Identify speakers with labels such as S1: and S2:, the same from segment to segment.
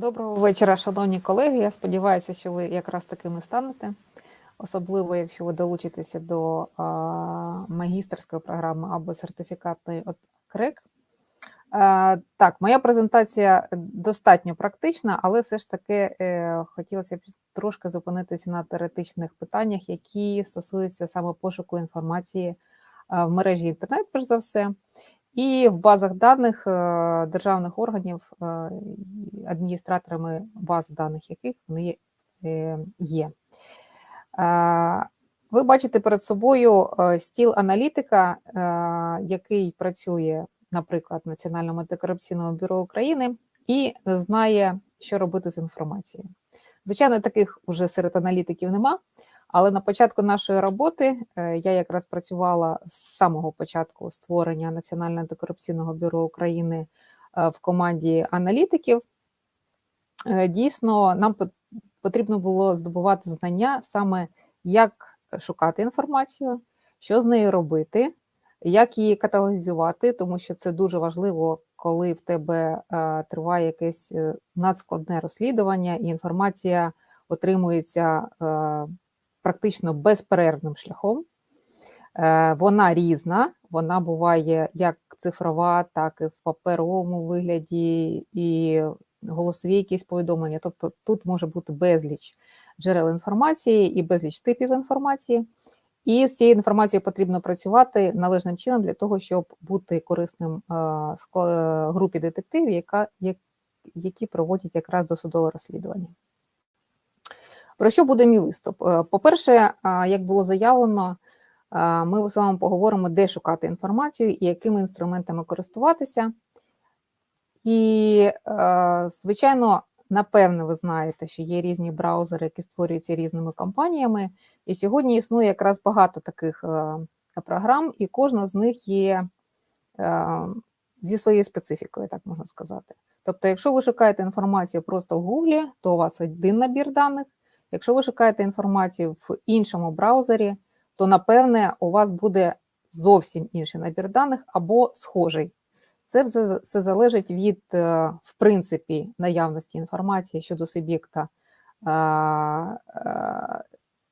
S1: Доброго вечора, шановні колеги. Я сподіваюся, що ви якраз такими станете, особливо якщо ви долучитеся до а, магістерської програми або сертифікатної от КРЕК. А, так, моя презентація достатньо практична, але все ж таки е, хотілося б трошки зупинитися на теоретичних питаннях, які стосуються саме пошуку інформації в мережі інтернет, перш за все. І в базах даних е, державних органів, е, адміністраторами баз даних яких вони е, є. Ви бачите перед собою е, стіл аналітика, е, який працює, наприклад, в Національному антикорупційному бюро України і знає, що робити з інформацією. Звичайно, таких вже серед аналітиків нема. Але на початку нашої роботи е, я якраз працювала з самого початку створення Національного антикорупційного бюро України е, в команді аналітиків. Е, Дійсно, нам потрібно було здобувати знання саме, як шукати інформацію, що з нею робити, як її каталогізувати, тому що це дуже важливо, коли в тебе триває якесь надскладне розслідування, і інформація отримується практично безперервним шляхом. Е, Вона різна, вона буває як цифрова, так і в паперовому вигляді, і голосові якісь повідомлення. Тобто тут може бути безліч джерел інформації і безліч типів інформації. І з цією інформацією потрібно працювати належним чином для того, щоб бути корисним е, групі детективів, яка, які проводять якраз досудове розслідування. Про що буде мій виступ? Е, По-перше, як було заявлено, ми з вами поговоримо, де шукати інформацію і якими інструментами користуватися. І, е, звичайно, напевне, ви знаєте, що є різні браузери, які створюються різними компаніями. І сьогодні існує якраз багато таких е, програм, і кожна з них є е, зі своєю специфікою, так можна сказати. Тобто, якщо ви шукаєте інформацію просто в Гуглі, то у вас один набір даних. Якщо ви шукаєте інформацію в іншому браузері, то напевне у вас буде зовсім інший набір даних або схожий. Це все, залежить від, е, в принципі, наявності інформації щодо суб'єкта, е, е,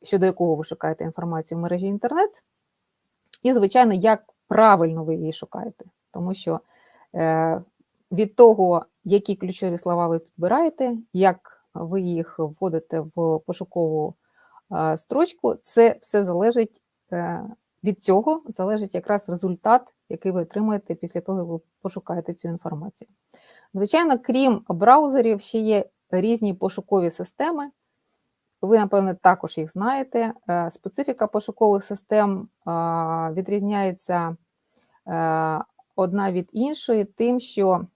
S1: щодо якого ви шукаєте інформацію в мережі інтернет, і, звичайно, як правильно ви її шукаєте. Тому що від того, які ключові слова ви підбираєте, як ви їх вводите в пошукову е, строчку, це все залежить е, від цього, залежить якраз результат, який ви отримаєте після того, як ви пошукаєте цю інформацію. Звичайно, крім браузерів, ще є різні пошукові системи. Ви, напевне, також їх знаєте. Е, Специфіка пошукових систем відрізняється одна від іншої, тим, що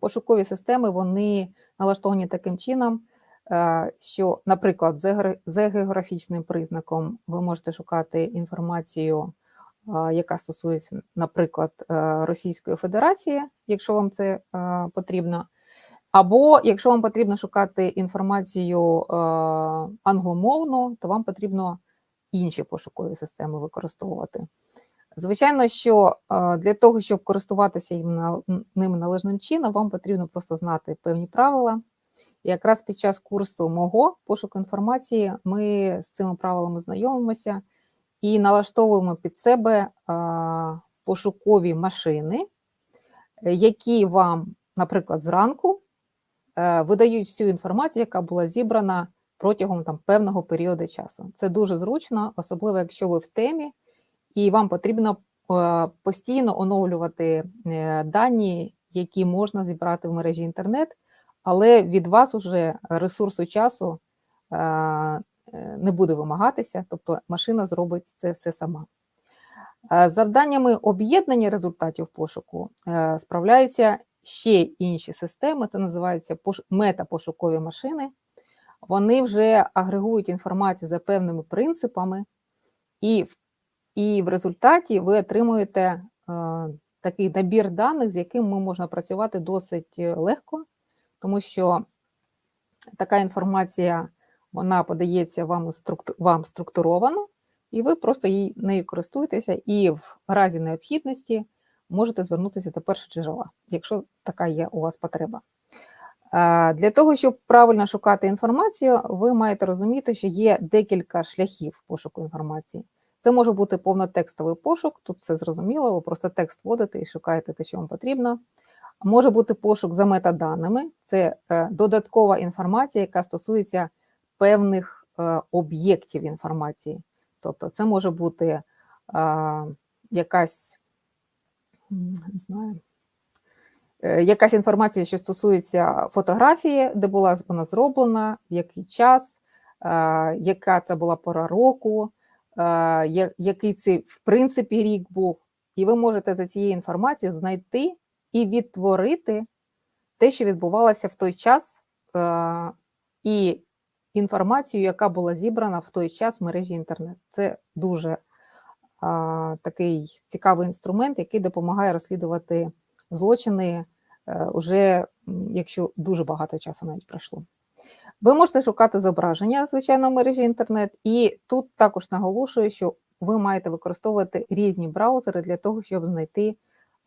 S1: пошукові системи вони налаштовані таким чином, е, що, наприклад, за геогра- за географічним признаком ви можете шукати інформацію, е, яка стосується, наприклад, е, Російської Федерації, якщо вам це потрібно. Або якщо вам потрібно шукати інформацію англомовну, то вам потрібно інші пошукові системи використовувати. Звичайно, що е, для того, щоб користуватися їм ними належним чином, вам потрібно просто знати певні правила. І якраз під час курсу мого пошуку інформації ми з цими правилами знайомимося і налаштовуємо під себе е, пошукові машини, які вам, наприклад, зранку е, видають всю інформацію, яка була зібрана протягом там, певного періоду часу. Це дуже зручно, особливо якщо ви в темі, і вам потрібно е, постійно оновлювати е, дані, які можна зібрати в мережі інтернет, але від вас уже ресурсу часу е, не буде вимагатися, тобто машина зробить це все сама. Завданнями об'єднання результатів пошуку справляються ще інші системи, це називається пош- метапошукові машини. Вони вже агрегують інформацію за певними принципами, і в, і в результаті ви отримуєте е, такий набір даних, з яким можна працювати досить е, легко, тому що така інформація вона подається вам, вам структуровано, і ви просто їй нею користуєтеся, і в разі необхідності можете звернутися до першого джерела, якщо така є у вас потреба. Е, Для того, щоб правильно шукати інформацію, ви маєте розуміти, що є декілька шляхів пошуку інформації. Це може бути повнотекстовий пошук, тут все зрозуміло, ви просто текст вводите і шукаєте те, що вам потрібно. Може бути пошук за метаданими, це е, додаткова інформація, яка стосується певних е, об'єктів інформації. Тобто, це може бути е, якась, не знаю, якась інформація, що стосується фотографії, де була вона зроблена, в який час, яка це була пора року, який це в принципі рік був. І ви можете за цією інформацією знайти і відтворити те, що відбувалося в той час, е, і інформацію, яка була зібрана в той час в мережі інтернет. Це дуже такий цікавий інструмент, який допомагає розслідувати злочини, е, уже якщо дуже багато часу навіть пройшло. Ви можете шукати зображення, звичайно, в мережі інтернет, і тут також наголошую, що ви маєте використовувати різні браузери для того, щоб знайти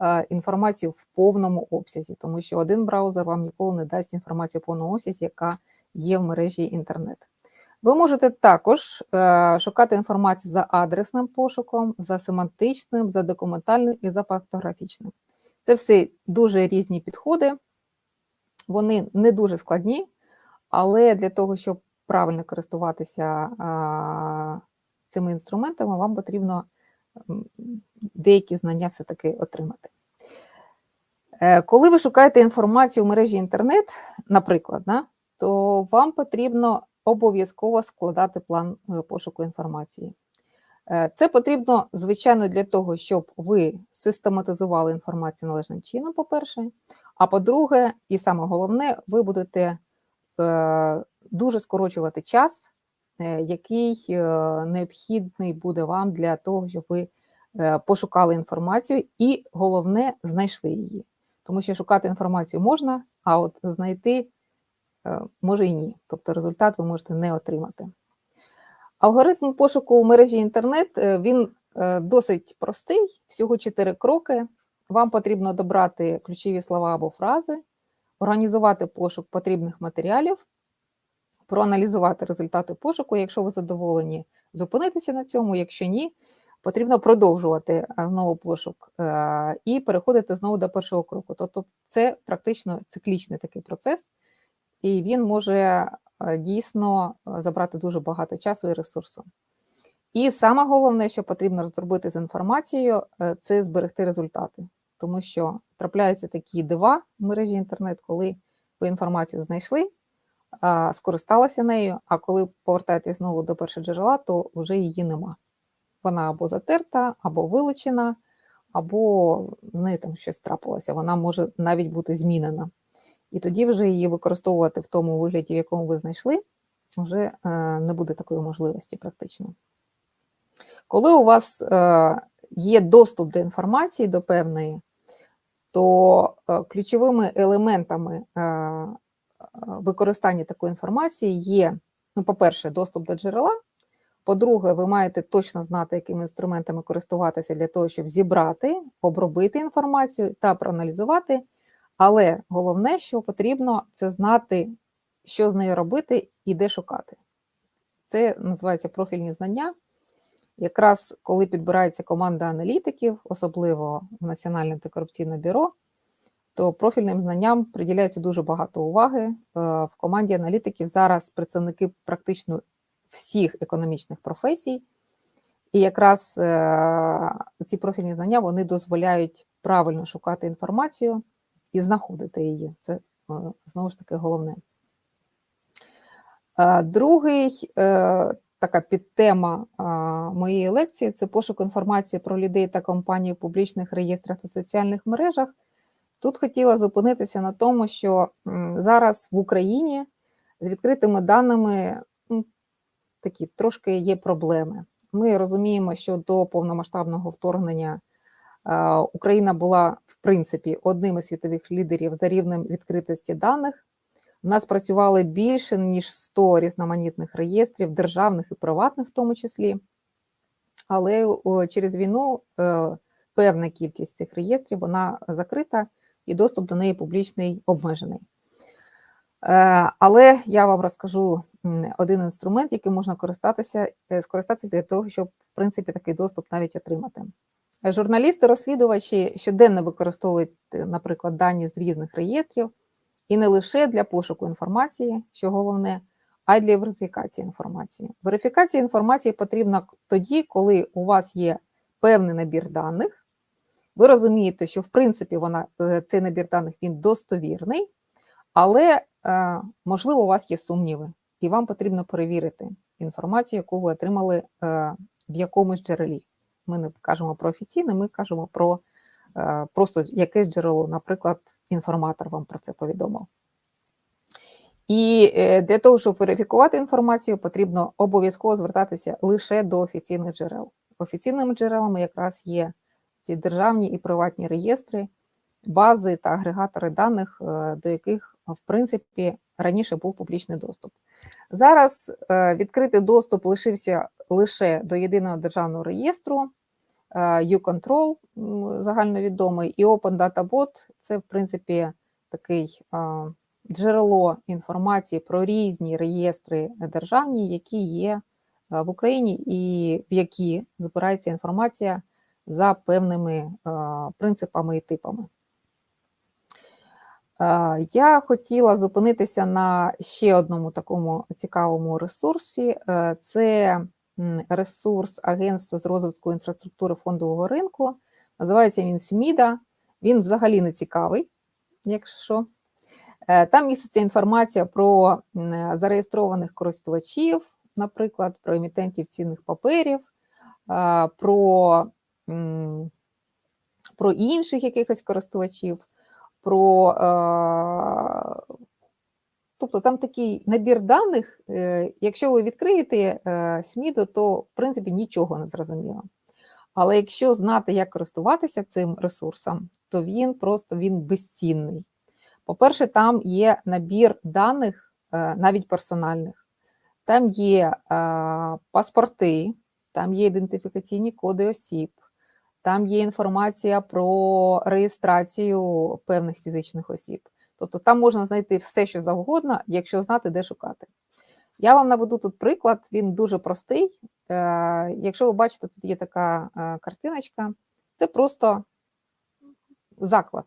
S1: е, інформацію в повному обсязі, тому що один браузер вам ніколи не дасть інформацію в повному обсязі, яка є в мережі інтернет. Ви можете також е, шукати інформацію за адресним пошуком, за семантичним, за документальним і за фактографічним. Це все дуже різні підходи, вони не дуже складні, але для того, щоб правильно користуватися цими інструментами, вам потрібно деякі знання все-таки отримати. Е, Коли ви шукаєте інформацію в мережі інтернет, наприклад, то вам потрібно обов'язково складати план е, пошуку інформації. Е, Це потрібно, звичайно, для того, щоб ви систематизували інформацію належним чином, по-перше. А по-друге, і саме головне, ви будете дуже скорочувати час, е, який е, необхідний буде вам для того, щоб ви е, пошукали інформацію, і головне, знайшли її. Тому що шукати інформацію можна, а от знайти е, може і ні. Тобто результат ви можете не отримати. Алгоритм пошуку в мережі інтернет е, він е, досить простий, всього 4 кроки. Вам потрібно добрати ключові слова або фрази, організувати пошук потрібних матеріалів, проаналізувати результати пошуку. Якщо ви задоволені, зупинитися на цьому. Якщо ні, потрібно продовжувати знову пошук е, і переходити знову до першого кроку. Тобто, це практично циклічний такий процес, і він може е, дійсно е, забрати дуже багато часу і ресурсу. І саме головне, що потрібно розробити з інформацією, е, це зберегти результати, тому що трапляються такі дива в мережі інтернет, коли ви інформацію знайшли, а, скористалися нею, а коли повертаєтесь знову до першого джерела, то вже її нема. Вона або затерта, або вилучена, або з нею там щось трапилося. Вона може навіть бути змінена. І тоді вже її використовувати в тому вигляді, в якому ви знайшли, вже е, не буде такої можливості практично. Коли у вас е, є доступ до інформації до певної, то е, ключовими елементами е, е, використання такої інформації є, ну, по-перше, доступ до джерела. По-друге, ви маєте точно знати, якими інструментами користуватися для того, щоб зібрати, обробити інформацію та проаналізувати. Але головне, що потрібно, це знати, що з нею робити і де шукати. Це називається профільні знання. Якраз коли підбирається команда аналітиків, особливо в Національне антикорупційне бюро, то профільним знанням приділяється дуже багато уваги. Е, В команді аналітиків зараз представники практично всіх економічних професій, і якраз е, ці профільні знання вони дозволяють правильно шукати інформацію і знаходити її. Це е, знову ж таки головне. Другий така підтема моєї лекції це пошук інформації про людей та компанії в публічних реєстрах та соціальних мережах. Тут хотіла зупинитися на тому, що зараз в Україні з відкритими даними такі трошки є проблеми. Ми розуміємо, що до повномасштабного вторгнення Україна була в принципі одним із світових лідерів за рівнем відкритості даних. У нас працювали більше ніж 100 різноманітних реєстрів, державних і приватних в тому числі. Але через війну е, певна кількість цих реєстрів вона закрита і доступ до неї публічний обмежений. Е, Але я вам розкажу один інструмент, яким можна користатися, е, скористатися для того, щоб в принципі такий доступ навіть отримати. Журналісти-розслідувачі щоденно використовують, наприклад, дані з різних реєстрів, і не лише для пошуку інформації, що головне, а й для верифікації інформації. Верифікація інформації потрібна тоді, коли у вас є певний набір даних. Ви розумієте, що в принципі вона, е, цей набір даних він достовірний, але е, можливо у вас є сумніви, і вам потрібно перевірити інформацію, яку ви отримали е, в якомусь джерелі. Ми не кажемо про офіційне, ми кажемо про просто якесь джерело, наприклад, інформатор вам про це повідомив. І е, для того, щоб верифікувати інформацію, потрібно обов'язково звертатися лише до офіційних джерел. Офіційними джерелами якраз є ці державні і приватні реєстри, бази та агрегатори даних, е, до яких, в принципі, раніше був публічний доступ. Зараз е, відкритий доступ лишився лише до єдиного державного реєстру, е, U-Control загальновідомий, і Open Data Bot – це, в принципі, такий е, джерело інформації про різні реєстри державні, які є е, в Україні, і в які збирається інформація за певними е, принципами і типами. Е, Я хотіла зупинитися на ще одному такому цікавому ресурсі. Е, Це ресурс Агентства з розвитку інфраструктури фондового ринку. Називається він СМІДА. Він взагалі не цікавий, якщо що. Е, Там міститься інформація про зареєстрованих користувачів, наприклад, про емітентів цінних паперів, е, про, про інших якихось користувачів, про, е, тобто там такий набір даних. е, Якщо ви відкриєте е, СМІДу, то в принципі нічого не зрозуміло. Але якщо знати, як користуватися цим ресурсом, то він просто він безцінний. По-перше, там є набір даних, е, навіть персональних. Там є паспорти, там є ідентифікаційні коди осіб, там є інформація про реєстрацію певних фізичних осіб. Тобто там можна знайти все, що завгодно, якщо знати, де шукати. Я вам наведу тут приклад, він дуже простий. Е, Якщо ви бачите, тут є така е, картиночка, це просто заклад.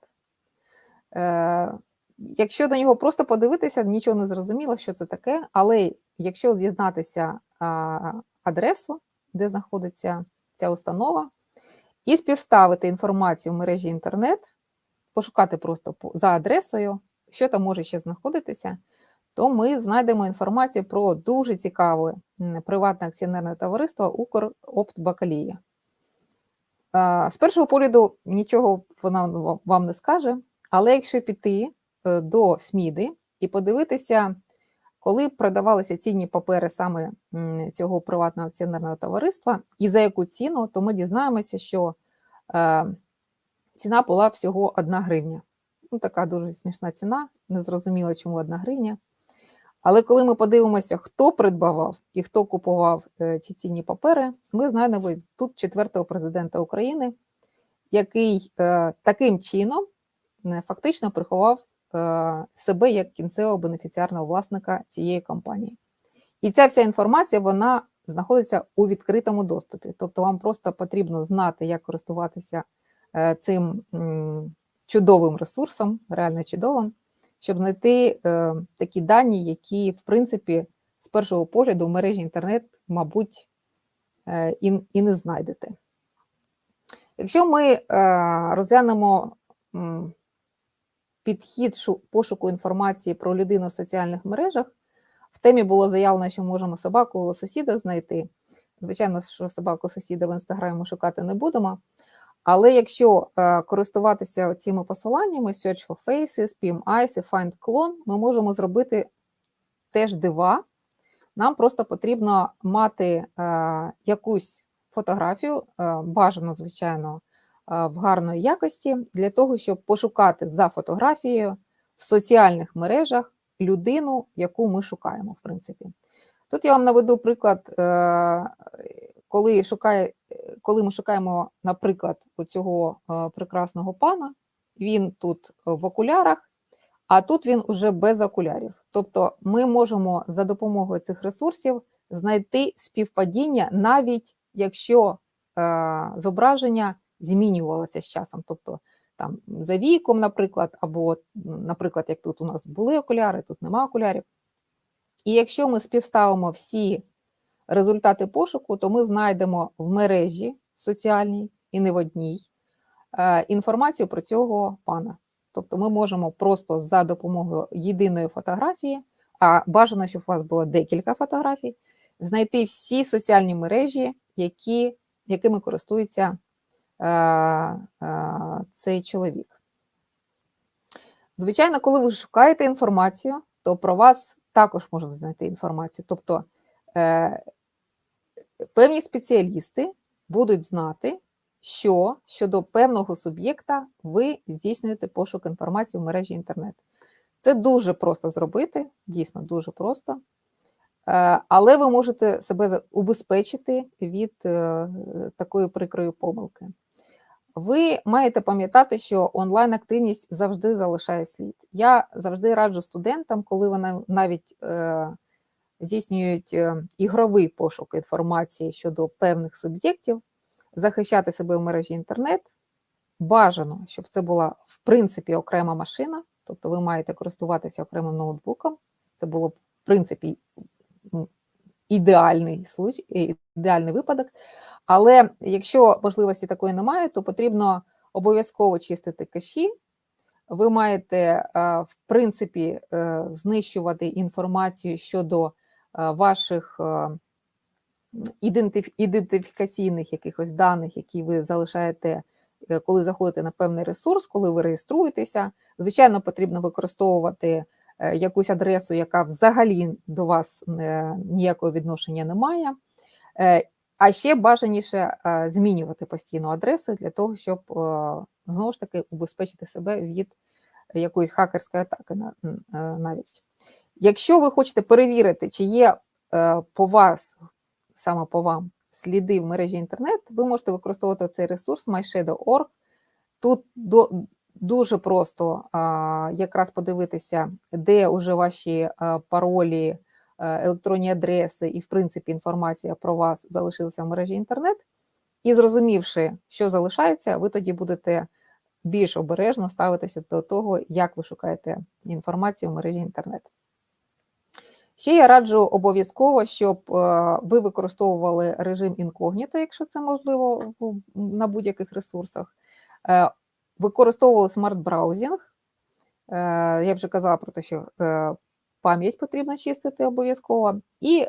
S1: Е, Якщо на нього просто подивитися, нічого не зрозуміло, що це таке, але якщо з'єднатися адресу, де знаходиться ця установа, і співставити інформацію в мережі інтернет, пошукати просто за адресою, що там може ще знаходитися, то ми знайдемо інформацію про дуже цікаве приватне акціонерне товариство Укроптбакалія. З першого погляду нічого вона вам не скаже, але якщо піти е, до СМІДи і подивитися, коли продавалися цінні папери саме цього приватного акціонерного товариства і за яку ціну, то ми дізнаємося, що е, ціна була всього 1 гривня. Ну, така дуже смішна ціна, незрозуміло, чому 1 гривня. Але коли ми подивимося, хто придбавав і хто купував е, ці цінні папери, ми знайдемо тут четвертого президента України, який е, таким чином е, фактично приховав себе як кінцевого бенефіціарного власника цієї компанії. І ця вся інформація вона знаходиться у відкритому доступі. Тобто вам просто потрібно знати, як користуватися цим чудовим ресурсом, реально чудовим, щоб знайти е, такі дані, які, в принципі, з першого погляду в мережі інтернет, мабуть, е, і, не знайдете. Якщо ми е, розглянемо підхід пошуку інформації про людину в соціальних мережах, в темі було заявлено, що можемо собаку сусіда знайти. Звичайно, що собаку сусіда в інстаграмі шукати не будемо. Але якщо е, користуватися цими посиланнями Search for Faces, PMIs і Find Clone, ми можемо зробити теж дива. Нам просто потрібно мати е, якусь фотографію, е, бажано, звичайно, в гарної якості, для того, щоб пошукати за фотографією в соціальних мережах людину, яку ми шукаємо, в принципі. Тут я вам наведу приклад, коли, шукає, коли ми шукаємо, наприклад, цього прекрасного пана, він тут в окулярах, А тут він уже без окулярів. Тобто ми можемо за допомогою цих ресурсів знайти співпадіння, навіть якщо е, зображення змінювалося з часом. Тобто там за віком, наприклад, або, наприклад, як тут у нас були окуляри, тут нема окулярів. І якщо ми співставимо всі результати пошуку, то ми знайдемо в мережі соціальній і не в одній е, інформацію про цього пана. Тобто ми можемо просто за допомогою єдиної фотографії, а бажано, щоб у вас було декілька фотографій, знайти всі соціальні мережі, які, якими користується е, е, цей чоловік. Звичайно, коли ви шукаєте інформацію, то про вас також можна знайти інформацію. Тобто е, певні спеціалісти будуть знати, що щодо певного суб'єкта ви здійснюєте пошук інформації в мережі інтернет. Це дуже просто зробити, дійсно дуже просто. Е, але ви можете себе убезпечити від е, такої прикрої помилки. Ви маєте пам'ятати, що онлайн-активність завжди залишає слід. Я завжди раджу студентам, коли вони навіть е, здійснюють е, ігровий пошук інформації щодо певних суб'єктів, захищати себе в мережі інтернет. Бажано, щоб це була в принципі окрема машина, тобто ви маєте користуватися окремим ноутбуком. Це було б в принципі ну, ідеальний случай, ідеальний випадок. Але якщо можливості такої немає, то потрібно обов'язково чистити кеші. Ви маєте, е, в принципі, е, знищувати інформацію щодо е, ваших ідентифікаційних якихось даних, які ви залишаєте, коли заходите на певний ресурс, коли ви реєструєтеся. Звичайно, потрібно використовувати якусь адресу, яка взагалі до вас ніякого відношення не має. А ще бажаніше е, змінювати постійно адреси для того, щоб е, знову ж таки убезпечити себе від якоїсь хакерської атаки е, навіть. Якщо ви хочете перевірити, чи є по вас, саме по вам, сліди в мережі інтернет, ви можете використовувати цей ресурс MyShadow.org. Тут до, дуже просто якраз подивитися, де вже ваші паролі. Е, електронні адреси і, в принципі, інформація про вас залишилася в мережі інтернет. І зрозумівши, що залишається, ви тоді будете більш обережно ставитися до того, як ви шукаєте інформацію в мережі інтернет. Ще я раджу обов'язково, щоб е, ви використовували режим інкогніто, якщо це можливо на будь-яких ресурсах. Е, використовували смарт-браузінг. Я вже казала про те, що пам'ять потрібно чистити обов'язково, і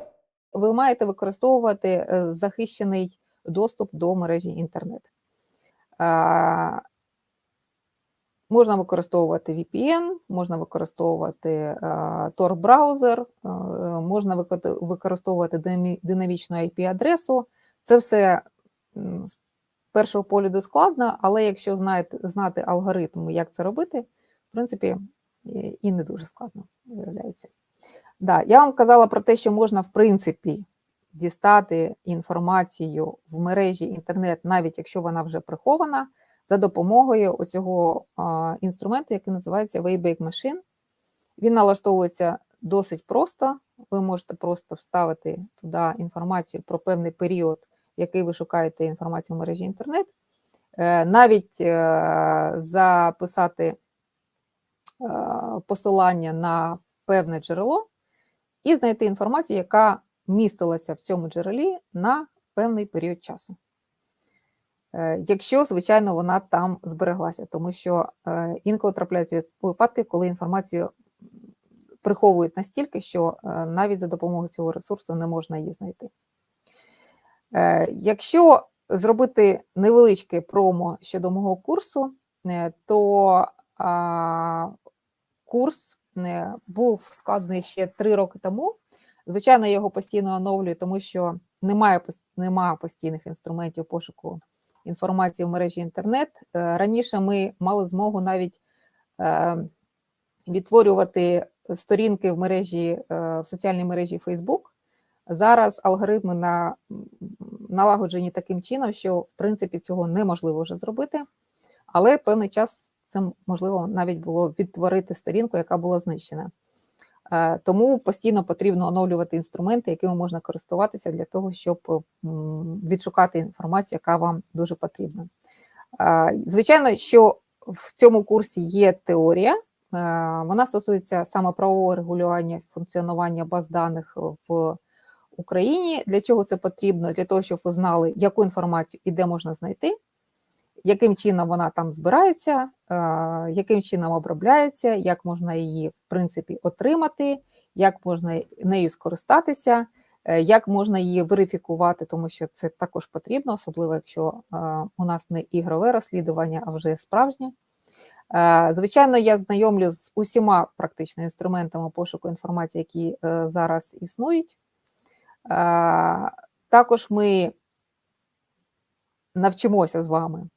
S1: ви маєте використовувати е, захищений доступ до мережі інтернет. Можна використовувати VPN, можна використовувати е, можна використовувати динамічну IP-адресу. Це все з першого погляду складно, але якщо знаєте, знати алгоритми, як це робити, в принципі, і не дуже складно виявляється. Да, Я вам казала про те, що можна, в принципі, дістати інформацію в мережі інтернет, навіть якщо вона вже прихована, за допомогою оцього інструменту, який називається Wayback Machine. Він налаштовується досить просто. Ви можете просто вставити туди інформацію про певний період, в який ви шукаєте інформацію в мережі інтернет. Е, навіть е, записати Е, посилання на певне джерело і знайти інформацію, яка містилася в цьому джерелі на певний період часу. Е, якщо, звичайно, вона там збереглася, тому що е, інколи трапляються випадки, коли інформацію приховують настільки, що навіть за допомогою цього ресурсу не можна її знайти. Якщо зробити невеличке промо щодо мого курсу, то курс е, був складений ще три роки тому. Звичайно, я його постійно оновлюю, тому що немає немає постійних інструментів пошуку інформації в мережі інтернет. Е, раніше ми мали змогу навіть е, відтворювати сторінки в мережі в соціальній мережі Facebook. Зараз алгоритми на, налагоджені таким чином, що в принципі цього неможливо вже зробити, але певний час це можливо навіть було відтворити сторінку, яка була знищена. Е, Тому постійно потрібно оновлювати інструменти, якими можна користуватися для того, щоб відшукати інформацію, яка вам дуже потрібна. Е, Звичайно, що в цьому курсі є теорія, е, вона стосується саме правового регулювання функціонування баз даних в Україні. Для чого це потрібно? Для того, щоб ви знали, яку інформацію і де можна знайти, яким чином вона там збирається, е, яким чином обробляється, як можна її в принципі отримати, як можна нею скористатися, е, як можна її верифікувати, тому що це також потрібно, особливо якщо е, у нас не ігрове розслідування, а вже справжнє. Звичайно, я знайомлю з усіма практично інструментами пошуку інформації, які зараз існують. Також ми навчимося з вами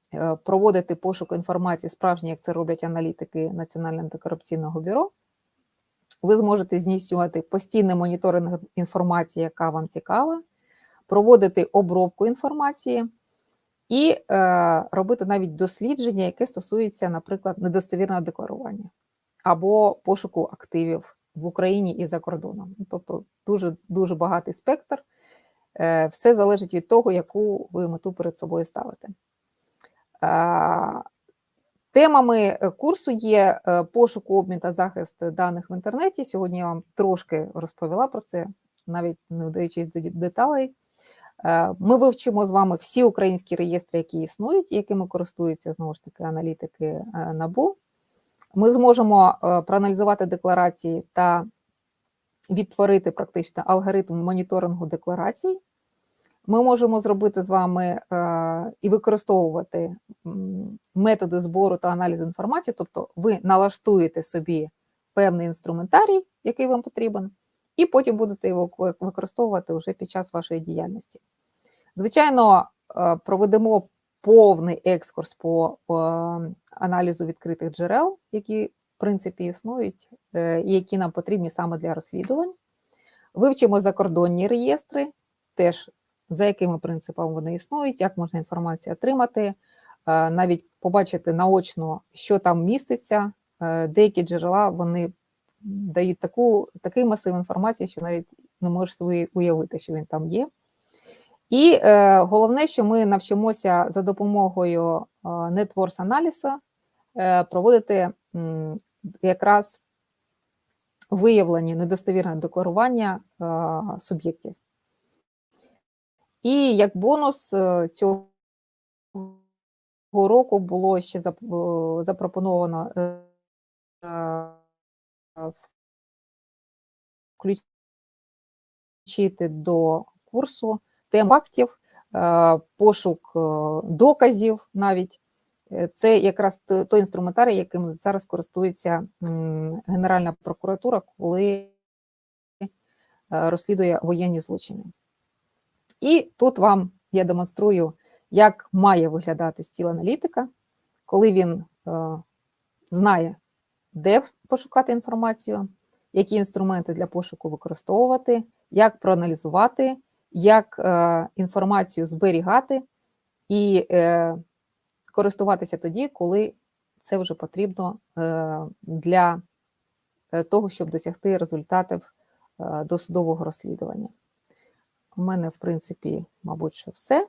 S1: проводити пошук інформації справжньо, як це роблять аналітики Національного антикорупційного бюро. Ви зможете здійснювати постійний моніторинг інформації, яка вам цікава, проводити обробку інформації і е, робити навіть дослідження, яке стосується, наприклад, недостовірного декларування або пошуку активів в Україні і за кордоном. Тобто дуже дуже багатий спектр. Е, Все залежить від того, яку ви мету перед собою ставите. Темами е, курсу є е, пошук, обмін та захист даних в інтернеті. Сьогодні я вам трошки розповіла про це, навіть не вдаючись до деталей. Е, Ми вивчимо з вами всі українські реєстри, які існують, якими користуються знову ж таки аналітики НАБУ. Ми зможемо проаналізувати декларації та відтворити практично алгоритм моніторингу декларацій. Ми можемо зробити з вами е, і використовувати методи збору та аналізу інформації, тобто ви налаштуєте собі певний інструментарій, який вам потрібен, і потім будете його використовувати вже під час вашої діяльності. Звичайно, е, проведемо повний екскурс по е, аналізу відкритих джерел, які, в принципі, існують, е, і які нам потрібні саме для розслідувань. Вивчимо закордонні реєстри, теж за якими принципами вони існують, як можна інформацію отримати, е, навіть побачити наочно, що там міститься. Е, Деякі джерела вони дають таку, такий масив інформації, що навіть не можеш собі уявити, що він там є. І е, головне, що ми навчимося за допомогою Networks аналізу е, проводити м, якраз виявлені недостовірне декларування е, суб'єктів. І як бонус е, цього року було ще е, запропоновано е, включити до курсу тем фактів, е, пошук доказів навіть. Це якраз той інструментарій, яким зараз користується Генеральна прокуратура, коли розслідує воєнні злочини. І тут вам я демонструю, як має виглядати стіл аналітика, коли він е, знає, де пошукати інформацію, які інструменти для пошуку використовувати, як проаналізувати, як е, інформацію зберігати і е, користуватися тоді, коли це вже потрібно е, для е, того, щоб досягти результатів е, досудового розслідування. У мене, в принципі, мабуть, що все.